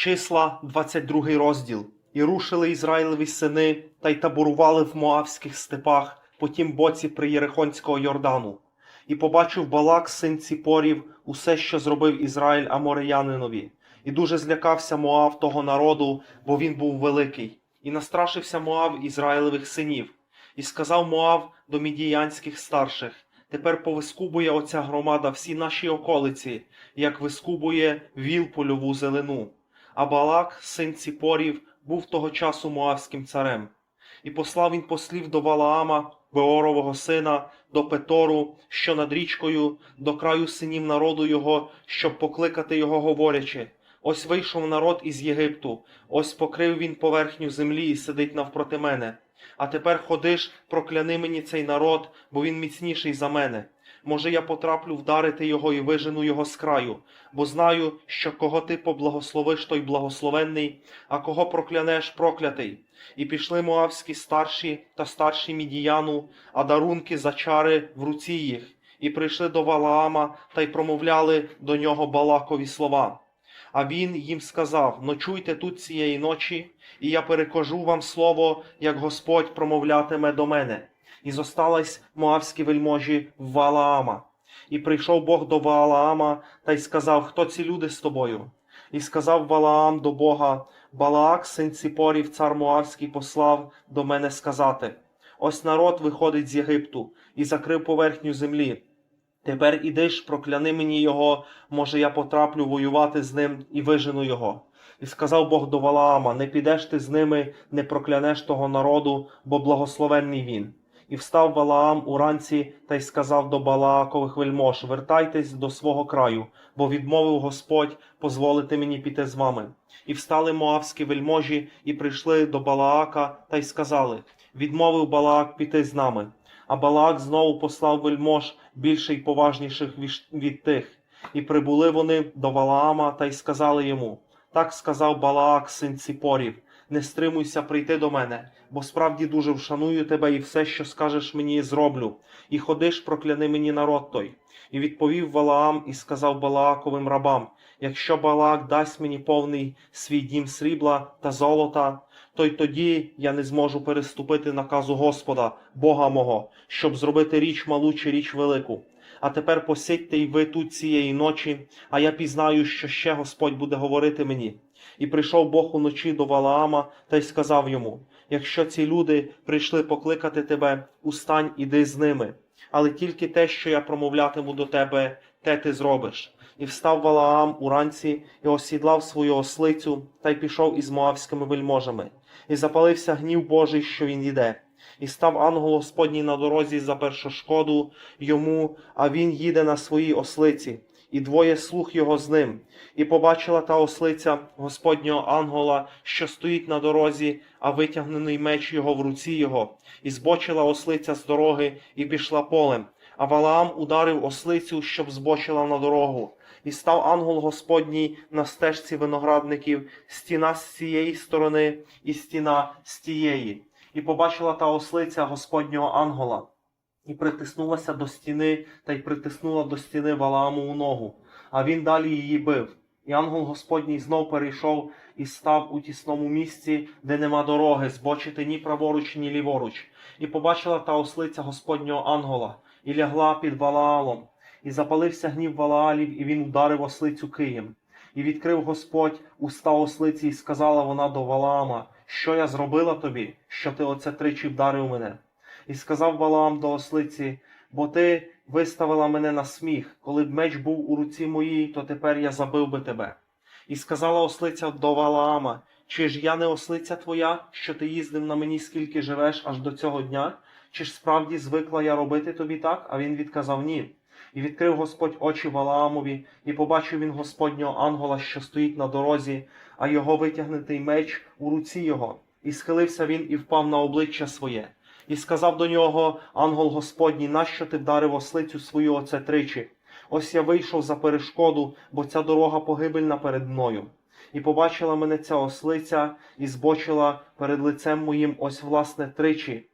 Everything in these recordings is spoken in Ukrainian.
Числа 22 розділ. І рушили Ізраїлеві сини та й таборували в Моавських степах по тім боці при Єрихонського Йордану. І побачив Балак, син Ціпорів, усе, що зробив Ізраїль Амореянинові. І дуже злякався Моав того народу, бо він був великий. І настрашився Моав Ізраїлевих синів. І сказав Моав до мідіянських старших: Тепер повискубує оця громада всі наші околиці, як вискубує віл польову зелену. А Балак, син Ціпорів, був того часу моавським царем. І послав він послів до Валаама, Беорового сина, до Петору, що над річкою, до краю синів народу його, щоб покликати його, говорячи: Ось вийшов народ із Єгипту, ось покрив він поверхню землі і сидить навпроти мене. А тепер ходиш, прокляни мені цей народ, бо він міцніший за мене. Може, я потраплю вдарити його і вижену його з краю, бо знаю, що кого ти поблагословиш, той благословенний, а кого проклянеш, проклятий. І пішли моавські старші та старші мідіяну, а дарунки за чари в руці їх, і прийшли до Валаама та й промовляли до нього Балакові слова. А він їм сказав: Ночуйте тут цієї ночі, і я перекажу вам слово, як Господь промовлятиме до мене. І зосталась моавські вельможі Валаама. І прийшов Бог до Валаама та й сказав, хто ці люди з тобою? І сказав Валаам до Бога, Балаак, син Ціпорів, цар Моавський, послав до мене сказати: Ось народ виходить з Єгипту і закрив поверхню землі. Тепер ідиш, прокляни мені його, може я потраплю воювати з ним і вижену його. І сказав Бог до Валаама: Не підеш ти з ними, не проклянеш того народу, бо благословенний він. І встав Валаам уранці та й сказав до Балаакових вельмож: Вертайтесь до свого краю, бо відмовив Господь позволити мені піти з вами. І встали моавські вельможі і прийшли до Балаака та й сказали: Відмовив Балаак піти з нами. А Балаак знову послав вельмож більше й поважніших від тих. І прибули вони до Валаама та й сказали йому: Так сказав Балаак, син Ціпорів, не стримуйся прийти до мене, бо справді дуже вшаную тебе і все, що скажеш мені, зроблю. І ходиш, прокляни мені народ той. І відповів Валаам і сказав Балааковим рабам: Якщо Балаак дасть мені повний свій дім срібла та золота, то й тоді я не зможу переступити наказу Господа, Бога мого, щоб зробити річ малу чи річ велику. А тепер посидьте й ви тут цієї ночі, а я пізнаю, що ще Господь буде говорити мені. І прийшов Бог уночі до Валаама та й сказав йому: Якщо ці люди прийшли покликати тебе, устань, іди з ними. Але тільки те, що я промовлятиму до тебе, те ти зробиш. І встав Валаам уранці і осідлав свою ослицю та й пішов із моавськими вельможами. І запалився гнів Божий, що він йде. І став ангел Господній на дорозі за першошкоду йому, а він їде на своїй ослиці, і двоє слуг його з ним. І побачила та ослиця Господнього ангела, що стоїть на дорозі, а витягнений меч його в руці його, і збочила ослиця з дороги і пішла полем. А Валаам ударив ослицю, щоб збочила на дорогу. І став ангел Господній на стежці виноградників, стіна з цієї сторони і стіна з тієї. І побачила та ослиця Господнього ангела, і притиснулася до стіни та й притиснула до стіни Валааму у ногу, а він далі її бив. І ангел Господній знов перейшов і став у тісному місці, де нема дороги, збочити ні праворуч, ні ліворуч. І побачила та ослиця Господнього ангела, і лягла під Валаалом. І запалився гнів Валаалів, і він ударив ослицю києм. І відкрив Господь уста ослиці, і сказала вона до Валаама, що я зробила тобі, що ти оце тричі вдарив мене. І сказав Валаам до ослиці, бо ти виставила мене на сміх, коли б меч був у руці моїй, то тепер я забив би тебе. І сказала ослиця до Валаама, чи ж я не ослиця твоя, що ти їздив на мені, скільки живеш аж до цього дня? Чи ж справді звикла я робити тобі так? А він відказав ні. І відкрив Господь очі Валаамові, і побачив він Господнього ангела, що стоїть на дорозі, а його витягнутий меч у руці його. І схилився він і впав на обличчя своє. І сказав до нього ангел Господній, нащо ти вдарив ослицю свою оце тричі? Ось я вийшов за перешкоду, бо ця дорога погибельна перед мною. І побачила мене ця ослиця, і збочила перед лицем моїм ось власне тричі.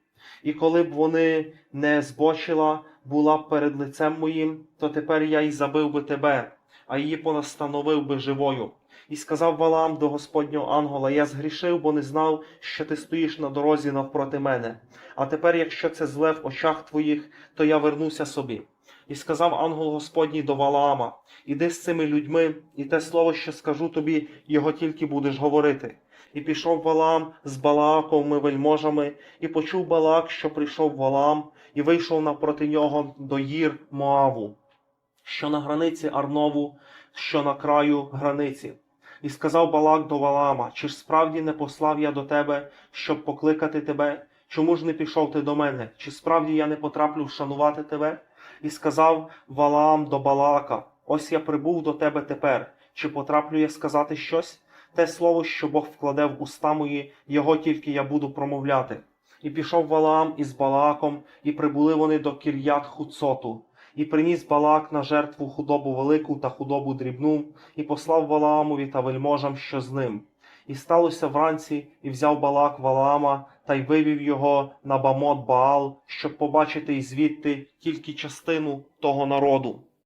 І коли б вони не збочила, була б перед лицем моїм, то тепер я й забив би тебе, а її понастановив би живою. І сказав Валаам до Господнього ангела: Я згрішив, бо не знав, що ти стоїш на дорозі навпроти мене. А тепер, якщо це зле в очах твоїх, то я вернуся собі. І сказав ангел Господній до Валаама: Іди з цими людьми, і те слово, що скажу тобі, його тільки будеш говорити. І пішов Валаам з Балааковими вельможами, і почув Балак, що прийшов Валаам, і вийшов напроти нього до гір Моаву, що на границі Арнову, що на краю границі. І сказав Балак до Валаама, чи ж справді не послав я до тебе, щоб покликати тебе? Чому ж не пішов ти до мене? Чи справді я не потраплю вшанувати тебе? І сказав Валаам до Балака: Ось я прибув до тебе тепер. Чи потраплю я сказати щось? Те слово, що Бог вкладе в уста мої, його тільки я буду промовляти. І пішов Валаам із Балааком, і прибули вони до Кір'ят Хуцоту. І приніс Балак на жертву худобу велику та худобу дрібну, і послав Валаамові та вельможам, що з ним. І сталося вранці, і взяв Балак Валаама та й вивів його на Бамот Баал, щоб побачити й звідти тільки частину того народу.